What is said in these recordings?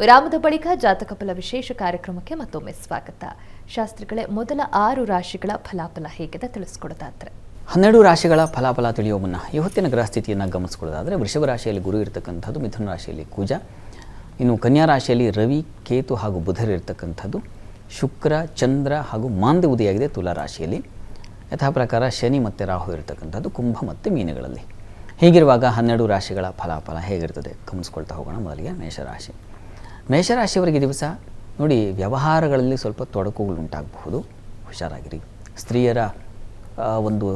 ವಿರಾಮದ ಬಳಿಕ ಜಾತಕ ಫಲ ವಿಶೇಷ ಕಾರ್ಯಕ್ರಮಕ್ಕೆ ಮತ್ತೊಮ್ಮೆ ಸ್ವಾಗತ. ಶಾಸ್ತ್ರಿಗಳೇ, ಮೊದಲ ಆರು ರಾಶಿಗಳ ಫಲಾಫಲ ಹೇಗಿದೆ ತಿಳಿಸ್ಕೊಡೋದಾದ್ರೆ? ಹನ್ನೆರಡು ರಾಶಿಗಳ ಫಲಾಫಲ ತಿಳಿಯುವ ಮುನ್ನ ಇವತ್ತಿನ ಗ್ರಹಸ್ಥಿತಿಯನ್ನು ಗಮನಿಸ್ಕೊಳ್ಳೋದಾದರೆ, ವೃಷಭ ರಾಶಿಯಲ್ಲಿ ಗುರು ಇರತಕ್ಕಂಥದ್ದು, ಮಿಥುನ ರಾಶಿಯಲ್ಲಿ ಕುಜ, ಇನ್ನು ಕನ್ಯಾ ರಾಶಿಯಲ್ಲಿ ರವಿ, ಕೇತು ಹಾಗೂ ಬುಧರ್ ಇರತಕ್ಕಂಥದ್ದು, ಶುಕ್ರ, ಚಂದ್ರ ಹಾಗೂ ಮಾಂದಿ ಉದಯಾಗಿದೆ ತುಲಾ ರಾಶಿಯಲ್ಲಿ. ಯಥಾ ಪ್ರಕಾರ ಶನಿ ಮತ್ತು ರಾಹು ಇರತಕ್ಕಂಥದ್ದು ಕುಂಭ ಮತ್ತು ಮೀನುಗಳಲ್ಲಿ. ಹೀಗಿರುವಾಗ ಹನ್ನೆರಡು ರಾಶಿಗಳ ಫಲಾಫಲ ಹೇಗಿರ್ತದೆ? ಗಮನಿಸ್ಕೊಳ್ತಾ ಹೋಗೋಣ ಮೊದಲಿಗೆ ಮೇಷರಾಶಿ. ಮೇಷರಾಶಿಯವರಿಗೆ ದಿವಸ ನೋಡಿ, ವ್ಯವಹಾರಗಳಲ್ಲಿ ಸ್ವಲ್ಪ ತೊಡಕುಗಳು ಉಂಟಾಗಬಹುದು. ಹುಷಾರಾಗಿರಿ. ಸ್ತ್ರೀಯರ ಒಂದು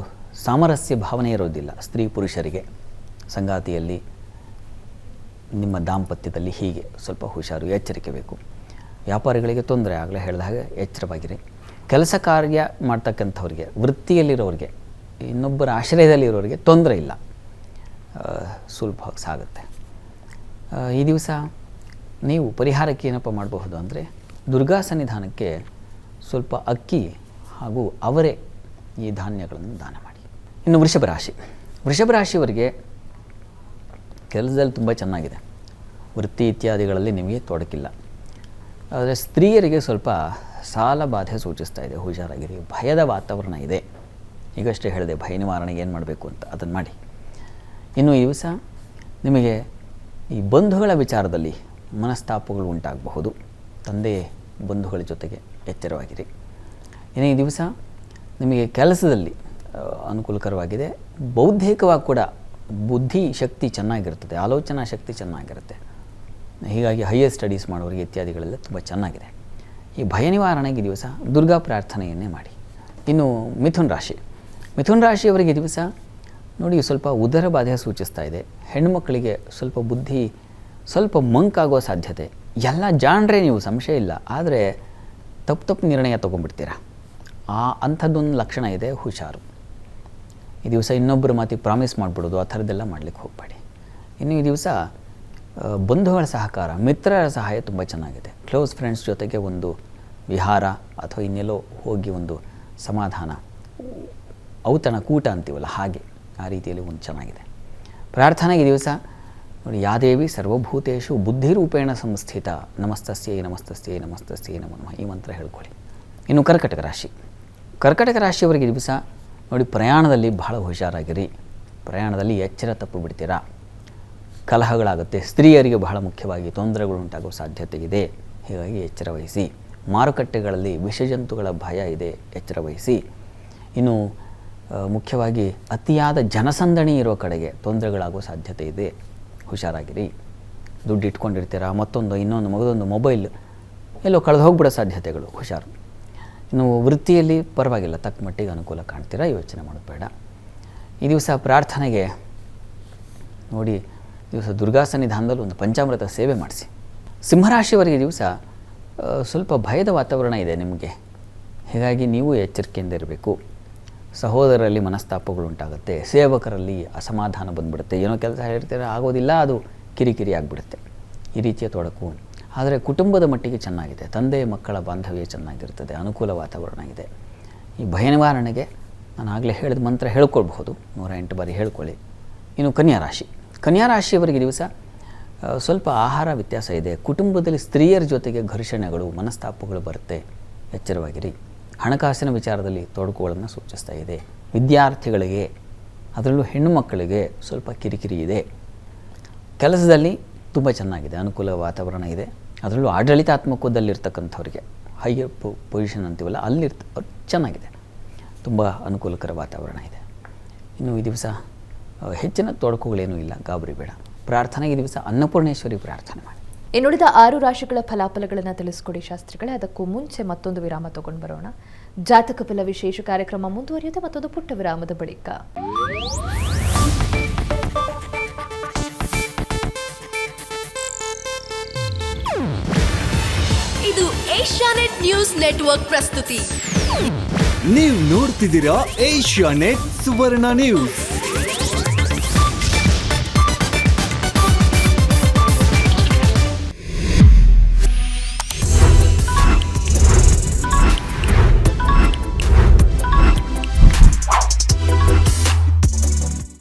ಸಾಮರಸ್ಯ ಭಾವನೆ ಇರೋದಿಲ್ಲ. ಸ್ತ್ರೀ ಪುರುಷರಿಗೆ ಸಂಗಾತಿಯಲ್ಲಿ ನಿಮ್ಮ ದಾಂಪತ್ಯದಲ್ಲಿ ಹೀಗೆ ಸ್ವಲ್ಪ ಹುಷಾರು, ಎಚ್ಚರಿಕೆ ಬೇಕು. ವ್ಯಾಪಾರಿಗಳಿಗೆ ತೊಂದರೆ ಆಗಲೇ ಹೇಳಿದ ಹಾಗೆ ಎಚ್ಚರವಾಗಿರಿ. ಕೆಲಸ ಕಾರ್ಯ ಮಾಡ್ತಕ್ಕಂಥವ್ರಿಗೆ, ವೃತ್ತಿಯಲ್ಲಿರೋರಿಗೆ, ಇನ್ನೊಬ್ಬರ ಆಶ್ರಯದಲ್ಲಿರೋರಿಗೆ ತೊಂದರೆ ಇಲ್ಲ. ಸುಲಭವಾಗಿ ಸಾಗುತ್ತೆ. ಈ ದಿವಸ ನೀವು ಪರಿಹಾರಕ್ಕೆ ಏನಪ್ಪ ಮಾಡಬಹುದು ಅಂದರೆ ದುರ್ಗಾ ಸನ್ನಿಧಾನಕ್ಕೆ ಸ್ವಲ್ಪ ಅಕ್ಕಿ ಹಾಗೂ ಅವರೇ ಈ ಧಾನ್ಯಗಳನ್ನು ದಾನ ಮಾಡಿ. ಇನ್ನು ವೃಷಭ ರಾಶಿ. ವೃಷಭ ರಾಶಿಯವರಿಗೆ ಕೆಲಸದಲ್ಲಿ ತುಂಬ ಚೆನ್ನಾಗಿದೆ. ವೃತ್ತಿ ಇತ್ಯಾದಿಗಳಲ್ಲಿ ನಿಮಗೆ ತೊಡಕಿಲ್ಲ. ಆದರೆ ಸ್ತ್ರೀಯರಿಗೆ ಸ್ವಲ್ಪ ಸಾಲ ಬಾಧೆ ಸೂಚಿಸ್ತಾ ಇದೆ. ಹುಷಾರಾಗಿರಿ. ಭಯದ ವಾತಾವರಣ ಇದೆ. ಈಗಷ್ಟೇ ಹೇಳಿದೆ, ಭಯ ನಿವಾರಣೆಗೆ ಏನು ಮಾಡಬೇಕು ಅಂತ. ಅದನ್ನು ಮಾಡಿ. ಇನ್ನು ಈ ದಿವಸ ನಿಮಗೆ ಈ ಬಂಧುಗಳ ವಿಚಾರದಲ್ಲಿ ಮನಸ್ತಾಪಗಳು ಉಂಟಾಗಬಹುದು. ತಂದೆ, ಬಂಧುಗಳ ಜೊತೆಗೆ ಎಚ್ಚರವಾಗಿರಿ. ಇನ್ನು ಈ ದಿವಸ ನಿಮಗೆ ಕೆಲಸದಲ್ಲಿ ಅನುಕೂಲಕರವಾಗಿದೆ. ಬೌದ್ಧಿಕವಾಗಿ ಕೂಡ ಬುದ್ಧಿ ಶಕ್ತಿ ಚೆನ್ನಾಗಿರುತ್ತದೆ. ಆಲೋಚನಾ ಶಕ್ತಿ ಚೆನ್ನಾಗಿರುತ್ತೆ. ಹೀಗಾಗಿ ಹೈಯರ್ ಸ್ಟಡೀಸ್ ಮಾಡೋರಿಗೆ ಇತ್ಯಾದಿಗಳೆಲ್ಲ ತುಂಬ ಚೆನ್ನಾಗಿದೆ. ಈ ಭಯ ನಿವಾರಣೆಗೆ ದಿವಸ ದುರ್ಗಾ ಪ್ರಾರ್ಥನೆಯನ್ನೇ ಮಾಡಿ. ಇನ್ನು ಮಿಥುನ್ ರಾಶಿ. ಮಿಥುನ್ ರಾಶಿಯವರಿಗೆ ದಿವಸ ನೋಡಿ, ಸ್ವಲ್ಪ ಉದರ ಬಾಧೆ ಸೂಚಿಸ್ತಾ ಇದೆ. ಹೆಣ್ಣುಮಕ್ಕಳಿಗೆ ಸ್ವಲ್ಪ ಬುದ್ಧಿ ಸ್ವಲ್ಪ ಮಂಕಾಗೋ ಸಾಧ್ಯತೆ. ಎಲ್ಲ ಜಾಣ್ರೆ ನೀವು ಸಂಶಯ ಇಲ್ಲ, ಆದರೆ ತಪ್ಪು ತಪ್ಪು ನಿರ್ಣಯ ತೊಗೊಂಡ್ಬಿಡ್ತೀರಾ? ಆ ಅಂಥದ್ದೊಂದು ಲಕ್ಷಣ ಇದೆ ಹುಷಾರು. ಈ ದಿವಸ ಇನ್ನೊಬ್ಬರ ಮಾತಿಗೆ ಪ್ರಾಮಿಸ್ ಮಾಡಿಬಿಡೋದು, ಆ ಥರದ್ದೆಲ್ಲ ಮಾಡಲಿಕ್ಕೆ ಹೋಗಬೇಡಿ. ಇನ್ನು ಈ ದಿವಸ ಬಂಧುಗಳ ಸಹಕಾರ, ಮಿತ್ರರ ಸಹಾಯ ತುಂಬ ಚೆನ್ನಾಗಿದೆ. ಕ್ಲೋಸ್ ಫ್ರೆಂಡ್ಸ್ ಜೊತೆಗೆ ಒಂದು ವಿಹಾರ ಅಥವಾ ಇನ್ನೆಲ್ಲೋ ಹೋಗಿ ಒಂದು ಸಮಾಧಾನ. ಔತಣ, ಕೂಟ ಅಂತೀವಲ್ಲ, ಹಾಗೆ ಆ ರೀತಿಯಲ್ಲಿ ಒಂದು ಚೆನ್ನಾಗಿದೆ. ಪ್ರಾರ್ಥನೆಗೆ ದಿವಸ ನೋಡಿ ಯಾದೇವಿ ಸರ್ವಭೂತೇಶು ಬುದ್ಧಿರೂಪೇಣ ಸಂಸ್ಥಿತ. ನಮಸ್ತಸ್ಯೈ ನಮಸ್ತಸ್ಯೈ ನಮಸ್ತಸ್ಯೈ ನಮ ನಮಃ. ಈ ಮಂತ್ರ ಹೇಳ್ಕೊಳ್ಳಿ. ಇನ್ನು ಕರ್ಕಟಕ ರಾಶಿ. ಕರ್ಕಟಕ ರಾಶಿಯವರಿಗೆ ದಿವಸ ನೋಡಿ, ಪ್ರಯಾಣದಲ್ಲಿ ಬಹಳ ಹುಷಾರಾಗಿರಿ. ಪ್ರಯಾಣದಲ್ಲಿ ಎಚ್ಚರ ತಪ್ಪು ಬಿಡ್ತೀರಾ ಕಲಹಗಳಾಗುತ್ತೆ. ಸ್ತ್ರೀಯರಿಗೆ ಬಹಳ ಮುಖ್ಯವಾಗಿ ತೊಂದರೆಗಳು ಉಂಟಾಗುವ ಸಾಧ್ಯತೆ ಇದೆ. ಹೀಗಾಗಿ ಎಚ್ಚರ ವಹಿಸಿ. ಮಾರುಕಟ್ಟೆಗಳಲ್ಲಿ ವಿಷಜಂತುಗಳ ಭಯ ಇದೆ. ಎಚ್ಚರ ವಹಿಸಿ. ಇನ್ನು ಮುಖ್ಯವಾಗಿ ಅತಿಯಾದ ಜನಸಂದಣಿ ಇರೋ ಕಡೆಗೆ ತೊಂದರೆಗಳಾಗುವ ಸಾಧ್ಯತೆ ಇದೆ. ಹುಷಾರಾಗಿರಿ. ದುಡ್ಡು ಇಟ್ಕೊಂಡಿರ್ತೀರಾ? ಮತ್ತೊಂದು, ಇನ್ನೊಂದು ಮಗದೊಂದು ಮೊಬೈಲ್ ಎಲ್ಲೋ ಕಳೆದು ಹೋಗ್ಬಿಡೋ ಸಾಧ್ಯತೆಗಳು ಹುಷಾರು. ಇನ್ನು ವೃತ್ತಿಯಲ್ಲಿ ಪರವಾಗಿಲ್ಲ, ತಕ್ಕ ಮಟ್ಟಿಗೆ ಅನುಕೂಲ ಕಾಣ್ತೀರಾ? ಯೋಚನೆ ಮಾಡೋದು ಬೇಡ. ಈ ದಿವಸ ಪ್ರಾರ್ಥನೆಗೆ ನೋಡಿ ದಿವಸ ದುರ್ಗಾ ಸನ್ನಿಧಾನದಲ್ಲಿ ಒಂದು ಪಂಚಾಮೃತ ಸೇವೆ ಮಾಡಿಸಿ. ಸಿಂಹರಾಶಿಯವರಿಗೆ ದಿವಸ ಸ್ವಲ್ಪ ಭಯದ ವಾತಾವರಣ ಇದೆ ನಿಮಗೆ. ಹೀಗಾಗಿ ನೀವು ಎಚ್ಚರಿಕೆಯಿಂದ ಇರಬೇಕು. ಸಹೋದರರಲ್ಲಿ ಮನಸ್ತಾಪಗಳು ಉಂಟಾಗುತ್ತೆ, ಸೇವಕರಲ್ಲಿ ಅಸಮಾಧಾನ ಬಂದ್ಬಿಡುತ್ತೆ, ಏನೋ ಕೆಲಸ ಹೇಳ್ತೀರಾ ಆಗೋದಿಲ್ಲ, ಅದು ಕಿರಿಕಿರಿ ಆಗಿಬಿಡುತ್ತೆ, ಈ ರೀತಿಯ ತೊಡಕು. ಆದರೆ ಕುಟುಂಬದ ಮಟ್ಟಿಗೆ ಚೆನ್ನಾಗಿದೆ, ತಂದೆ, ಮಕ್ಕಳ ಬಾಂಧವ್ಯ ಚೆನ್ನಾಗಿರ್ತದೆ, ಅನುಕೂಲ ವಾತಾವರಣ ಇದೆ. ಈ ಭಯ ನಿವಾರಣೆಗೆ ನಾನು ಆಗಲೇ ಹೇಳಿದ ಮಂತ್ರ ಹೇಳ್ಕೊಳ್ಬಹುದು ನೂರ ಎಂಟು ಬಾರಿ ಹೇಳ್ಕೊಳ್ಳಿ. ಇನ್ನು ಕನ್ಯಾ ರಾಶಿ. ಕನ್ಯಾ ರಾಶಿಯವರಿಗೆ ದಿವಸ ಸ್ವಲ್ಪ ಆಹಾರ ವ್ಯತ್ಯಾಸ ಇದೆ, ಕುಟುಂಬದಲ್ಲಿ ಸ್ತ್ರೀಯರ ಜೊತೆಗೆ ಘರ್ಷಣೆಗಳು, ಮನಸ್ತಾಪಗಳು ಬರುತ್ತೆ. ಎಚ್ಚರವಾಗಿರಿ. ಹಣಕಾಸಿನ ವಿಚಾರದಲ್ಲಿ ತೊಡಕುಗಳನ್ನು ಸೂಚಿಸ್ತಾ ಇದೆ. ವಿದ್ಯಾರ್ಥಿಗಳಿಗೆ, ಅದರಲ್ಲೂ ಹೆಣ್ಣು ಮಕ್ಕಳಿಗೆ ಸ್ವಲ್ಪ ಕಿರಿಕಿರಿ ಇದೆ. ಕೆಲಸದಲ್ಲಿ ತುಂಬ ಚೆನ್ನಾಗಿದೆ, ಅನುಕೂಲ ವಾತಾವರಣ ಇದೆ. ಅದರಲ್ಲೂ ಆಡಳಿತಾತ್ಮಕದಲ್ಲಿರ್ತಕ್ಕಂಥವ್ರಿಗೆ ಹೈಯರ್ ಪೊ ಪೊಸಿಷನ್ ಅಂತೀವಲ್ಲ, ಅಲ್ಲಿರ್ತ ಚೆನ್ನಾಗಿದೆ. ತುಂಬ ಅನುಕೂಲಕರ ವಾತಾವರಣ ಇದೆ. ಇನ್ನು ಈ ದಿವಸ ಹೆಚ್ಚಿನ ತೊಡಕುಗಳೇನೂ ಇಲ್ಲ, ಗಾಬರಿ ಬೇಡ. ಪ್ರಾರ್ಥನೆಗೆ ಈ ದಿವಸ ಅನ್ನಪೂರ್ಣೇಶ್ವರಿ ಪ್ರಾರ್ಥನೆ ಮಾಡಿ. ಇನ್ನುಳಿದ ಆರು ರಾಶಿಗಳ ಫಲಾಫಲಗಳನ್ನು ತಿಳಿಸ್ಕೊಡಿ ಶಾಸ್ತ್ರಿಗಳೇ. ಅದಕ್ಕೂ ಮುಂಚೆ ಮತ್ತೊಂದು ವಿರಾಮ ತಗೊಂಡು ಬರೋಣ. ಜಾತಕ ಫಲ ವಿಶೇಷ ಕಾರ್ಯಕ್ರಮ ಮುಂದುವರಿಯುತ್ತೆ. ಮತ್ತೊಂದು ಪುಟ್ಟ ವಿರಾಮದ ಬಳಿಕ. ಇದು ಏಷ್ಯಾನೆಟ್ ನ್ಯೂಸ್ ನೆಟ್ವರ್ಕ್ ಪ್ರಸ್ತುತಿ. ನೀವು ನೋಡ್ತಿದ್ದೀರಾ ಏಷ್ಯಾ ನೆಟ್ ಸುವರ್ಣ ನ್ಯೂಸ್.